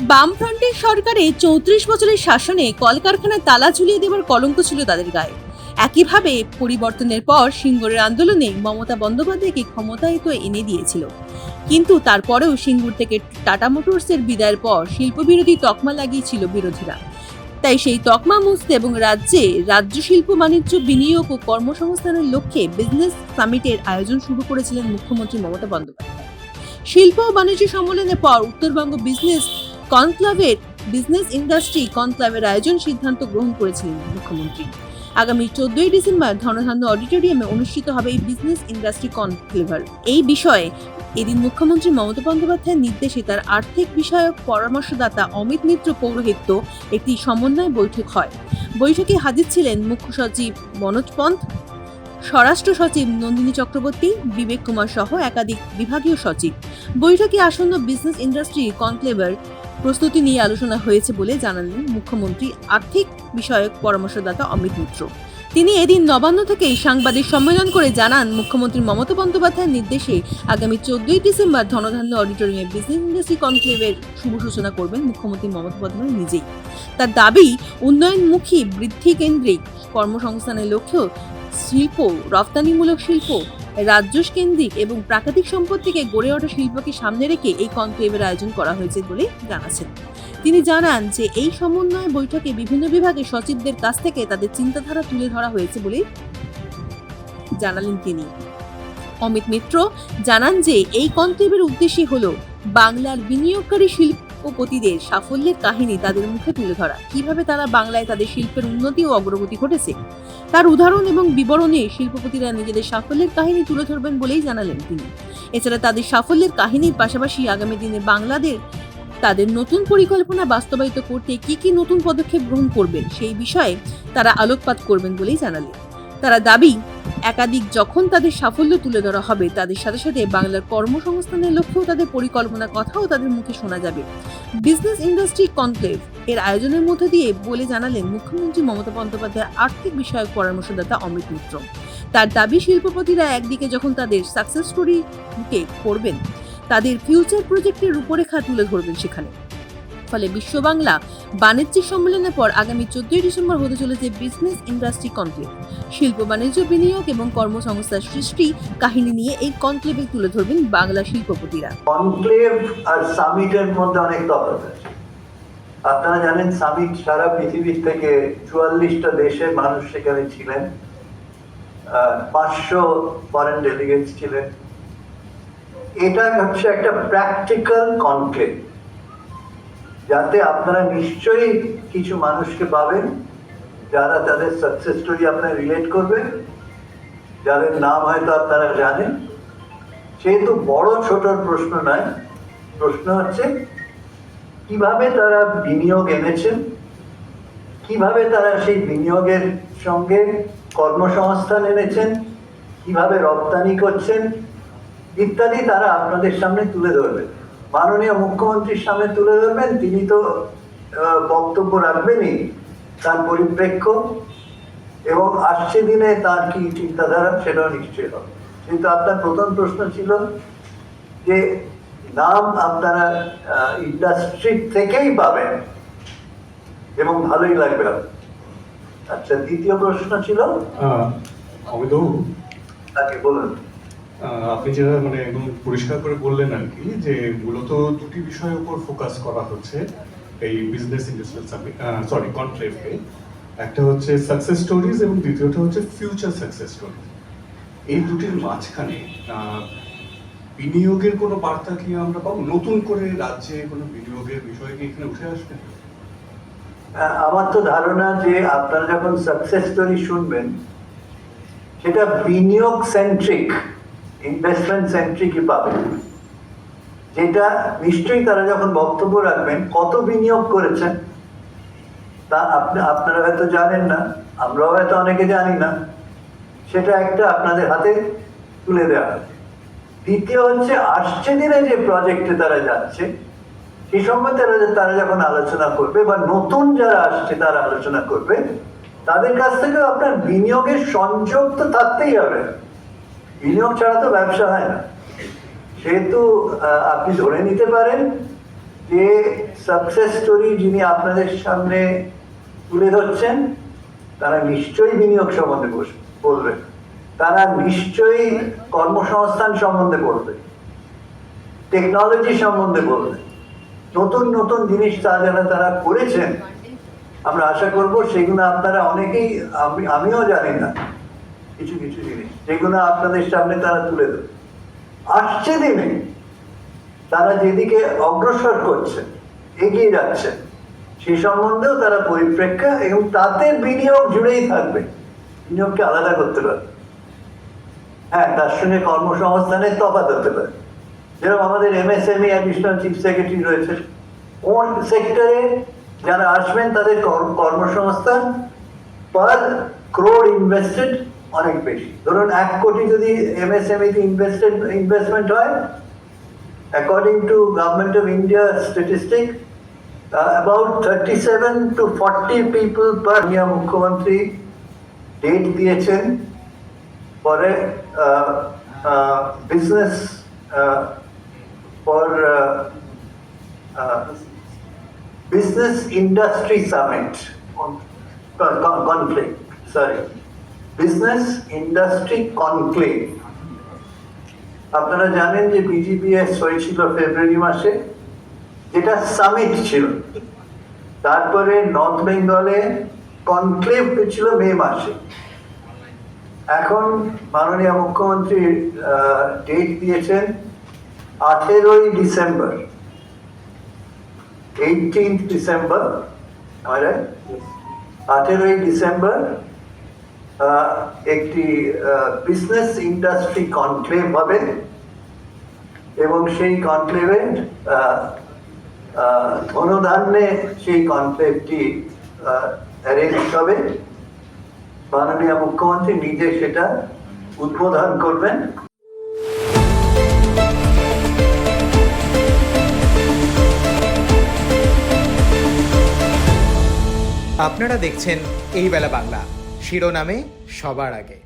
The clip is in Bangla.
বামফ্রন্টের সরকারে চৌত্রিশ বছরের শাসনে কলকারখানায় তালা ঝুলিয়ে দেওয়ার কলঙ্ক ছিল তাদের গায়ে। একইভাবে পরিবর্তনের পর সিঙ্গুরের আন্দোলনে মমতা বন্দ্যোপাধ্যায়কে ক্ষমতায় তো এনে দিয়েছিল। কিন্তু তারপরেও সিঙ্গুর থেকে টাটা মোটরসের বিদায়ের পর শিল্পবিরোধী তকমা লাগিয়েছিল বিরোধীরা। তাই সেই তকমা মুছতে এবং রাজ্যে রাজ্য শিল্প, বাণিজ্য, বিনিয়োগ ও কর্মসংস্থানের লক্ষ্যে বিজনেস সামিটের আয়োজন শুরু করেছিলেন মুখ্যমন্ত্রী মমতা বন্দ্যোপাধ্যায়। শিল্প ও বাণিজ্য সম্মেলনের পর উত্তরবঙ্গ বিজনেস কনক্লাভের বিজনেস ইন্ডাস্ট্রি কনক্লাভের আয়োজন সিদ্ধান্ত গ্রহণ করেছিলেন মুখ্যমন্ত্রী। আগামী চোদ্দই ডিসেম্বর ধনধান্য অডিটোরিয়ামে অনুষ্ঠিত হবে এই বিজনেস ইন্ডাস্ট্রি কনক্লেভার এই বিষয়ে এদিন মুখ্যমন্ত্রী মমতা বন্দ্যোপাধ্যায়ের নির্দেশে তার আর্থিক বিষয়ক পরামর্শদাতা অমিত মিত্র পৌরোহিত্য একটি সমন্বয় বৈঠক হয়। বৈঠকে হাজির ছিলেন মুখ্য সচিব মনোজ পন্থ, স্বরাষ্ট্র সচিব নন্দিনী চক্রবর্তী, বিবেক কুমার সহ একাধিক বিভাগীয় সচিব। বৈঠকে আসন্ন বিজনেস ইন্ডাস্ট্রি কনক্লেভার প্রস্তুতি নিয়ে আলোচনা হয়েছে বলে জানালেন মুখ্যমন্ত্রী আর্থিক বিষয়ক পরামর্শদাতা অমিত মিত্র। তিনি এদিন নবান্ন থেকেই সাংবাদিক সম্মেলন করে জানান, মুখ্যমন্ত্রী মমতা বন্দ্যোপাধ্যায়ের নির্দেশে আগামী চোদ্দই ডিসেম্বর ধনধান্য অডিটোরিয়ামে বিজনেস ইন্ডাস্ট্রি কনক্লেভের শুভ সূচনা করবেন মুখ্যমন্ত্রী মমতা বন্দ্যোপাধ্যায় নিজেই। তার দাবি, উন্নয়নমুখী বৃদ্ধি কেন্দ্রিক কর্মসংস্থানের লক্ষ্যেও শিল্প, রপ্তানিমূলক শিল্প রাজ্য কেন্দ্রিক এবং প্রাকৃতিক সম্পদ থেকে গড়ে ওঠা শিল্পকে সামনে রেখে এই কনক্লেভের আয়োজন করা হয়েছে বলে জানাচ্ছেন। তিনি জানান যে, এই সমন্বয় বৈঠকে বিভিন্ন বিভাগের সচিবদের কাছ থেকে তাদের চিন্তাধারা তুলে ধরা হয়েছে বলে জানালেন তিনি। অমিত মিত্র জানান যে, এই কনক্লেভের উদ্দেশ্যে হলো বাংলার বিনিয়োগকারী শিল্পপতিদের সাফল্যের কাহিনী তাদের মুখে তুলে ধরা। কীভাবে তারা বাংলায় তাদের শিল্পের উন্নতি ও অগ্রগতি ঘটেছে? তার উদাহরণ এবং বিবরণে শিল্পপতিরা নিজেদের সাফল্যের কাহিনী তুলে ধরবেন বলেই জানালেন তিনি। এছাড়া তাদের সাফল্যের কাহিনীর পাশাপাশি আগামী দিনে বাংলাদেশ তাদের নতুন পরিকল্পনা বাস্তবায়িত করতে কি কি নতুন পদক্ষেপ গ্রহণ করবেন সেই বিষয়ে তারা আলোকপাত করবেন বলেই জানালেন। তারা দাবি, একাধিক যখন তাদের সাফল্য তুলে ধরা হবে, তাদের সাথে সাথে বাংলার কর্মসংস্থানের লক্ষ্যেও তাদের পরিকল্পনা কথাও তাদের মুখে শোনা যাবে। বিজনেস ইন্ডাস্ট্রি কনক্লেভ এর আয়োজনের মধ্য দিয়ে বলে জানালেন মুখ্যমন্ত্রী মমতা বন্দ্যোপাধ্যায়ের আর্থিক বিষয়ক পরামর্শদাতা অমিত মিত্র। তার দাবি, শিল্পপতিরা একদিকে যখন তাদের সাকসেস স্টোরিকে করবেন, তাদের ফিউচার প্রজেক্টের রূপরেখা তুলে ধরবেন সেখানে। ফলে বিশ্ব বাংলা বাণিজ্যিক সম্মেলনের পর আগামী চোদ্দই ডিসেম্বর হতে চলেছে বিজনেস ইন্ডাস্ট্রি কনক্লেভ শিল্প, বাণিজ্য, বিনিয়োগ এবং কর্মসংস্থার সৃষ্টি কাহিনী নিয়ে এই কনক্লেভে তুলে ধরবেন বাংলা শিল্পপতিরা। কনক্লেভ আর সামিটের মধ্যে অনেক তফাৎ আপনারা জানেন সামিট সারা পৃথিবীর থেকে চুয়াল্লিশটা দেশের মানুষ সেখানে ছিলেন। পাঁচশো ফরেন ডেলিগেটস ছিলেন। এটা হচ্ছে একটা প্র্যাকটিক্যাল কনক্লেভ যাতে আপনারা নিশ্চয়ই কিছু মানুষকে পাবেন যারা তাদের সাকসেস স্টোরি আপনারা রিলেট করবেন, যাদের নাম হয়তো আপনারা জানেন। সেহেতু বড় ছোটর প্রশ্ন নয়, প্রশ্ন হচ্ছে, কীভাবে তারা বিনিয়োগ এনেছেন? কীভাবে তারা সেই বিনিয়োগের সঙ্গে কর্মসংস্থান এনেছেন? কীভাবে রপ্তানি করছেন? ইত্যাদি তারা আপনাদের সামনে তুলে ধরবেন মাননীয় মুখ্যমন্ত্রীর সামনে তুলে ধরবেন তিনি তো বক্তব্য রাখবেনই তার পরিপ্রেক্ষ এবং আসছে দিনে তার কি চিন্তাধারা সেটাও নিশ্চয় হবে। কিন্তু আপনার প্রথম প্রশ্ন ছিল যে নাম আপনারা ইন্ডাস্ট্রি থেকেই পাবেন এবং ভালোই লাগবে আচ্ছা দ্বিতীয় প্রশ্ন ছিল? অমিতবাবু তাকে বলুন। আপনি যেটা মানে একদম পরিষ্কার করে বললেন আর কি, যে মূলত দুটি বিষয়ের উপর ফোকাস করা হচ্ছে এই বিজনেস ইন্ডাস্ট্রিয়াল সরি কনক্লেভে একটা হচ্ছে সাকসেস স্টোরিজ এবং দ্বিতীয়টা হচ্ছে ফিউচার সাকসেস স্টোরি এই দুটির মাঝখানে বিনিয়োগের কোনো বার্তা কি আমরা পাবো? নতুন করে রাজ্যে কোনো বিনিয়োগের বিষয় কি এখানে উঠে আসবে? আমার তো ধারণা যে আপনারা যখন সাকসেস স্টোরি শুনবেন, সেটা বিনিয়োগ সেন্ট্রিক ইনভেস্টমেন্ট সেন্ট্রি কি পাবে যেটা নিশ্চয়ই তারা যখন বক্তব্য রাখবেন, কত বিনিয়োগ করেছেন, তা আপনি, আপনারা হয়তো জানেন না, আমরাও হয়তো অনেকে জানি না। সেটা একটা আপনাদের হাতে তুলে দেওয়া। দ্বিতীয় হচ্ছে, আসছে দিনে যে প্রজেক্টে তারা যাচ্ছে, সে সম্বন্ধে তারা- তারা যখন আলোচনা করবে বা নতুন যারা আসছে তারা আলোচনা করবে, তাদের কাছ থেকে আপনার বিনিয়োগের সংযোগ তো থাকতেই হবে। বিনিয়োগ ছাড়া তো ব্যবসা হয় না। সেহেতু আপনি ধরে নিতে পারেন যে সাকসেস স্টোরি যিনি আপনাদের সামনে তুলে ধরছেন, তারা নিশ্চয়ই বিনিয়োগ সম্বন্ধে বলবেন তারা নিশ্চয়ই কর্মসংস্থান সম্বন্ধে বলবেন টেকনোলজি সম্বন্ধে বলবেন নতুন নতুন জিনিস তা যারা, তারা করেছেন, আমরা আশা করব সেগুলো আপনারা অনেকেই, আমি, আমিও জানি না। কিছু কিছু জিনিস। যেগুলো আপনাদের সামনে তারা তুলে দেবে আসছে দিনে তারা যেদিকে অগ্রসর করছে, এগিয়ে যাচ্ছে, সে সম্বন্ধেও তারা পরিপ্রেক্ষা এবং তাতে বিনিয়োগ জুড়েই থাকবে। বিনিয়োগকে আলাদা করতে পারবে হ্যাঁ তার সঙ্গে কর্মসংস্থানের তফাৎ হতে পারে। যেরকম আমাদের এমএসএমই অ্যাডিশনাল চিফ সেক্রেটারি রয়েছে। কোন সেক্টরে যারা আসবেন, তাদের কর্ম- কর্মসংস্থান পার ক্রোড ইনভেস্টেড অনেক বেশি। ধরুন এক কোটি যদি এমএসএমই তে ইনভেস্টেড ইনভেস্টমেন্ট হয় according to government of India statistic, uh, about 37 to 40 people per year মুখ্যমন্ত্রী ডেট দিয়েছেন পরে business for business industry summit conflict sorry business industry conclave আপনারা জানেন যে বিজিবিএস হয়েছিল ফেব্রুয়ারি মাসে, যেটা সামিট ছিল। তারপরে নর্থ বেঙ্গলে কনক্লেভ হয়েছিল মে মাসে। এখন মাননীয় মুখ্যমন্ত্রী ডেট দিয়েছেন আঠেরোই ডিসেম্বর। এইটিন্থ ডিসেম্বর আঠেরোই ডিসেম্বর একটি বিজনেস ইন্ডাস্ট্রি কনক্লেভ হবে এবং সেই কনক্লেভে ধনধান্যে সেই কনক্লেভটি অ্যারেঞ্জ হবে। মাননীয় মুখ্যমন্ত্রী নিজে সেটা উদ্বোধন করবেন। আপনারা দেখছেন এই বেলা বাংলা। শিরোনামে সবার আগে।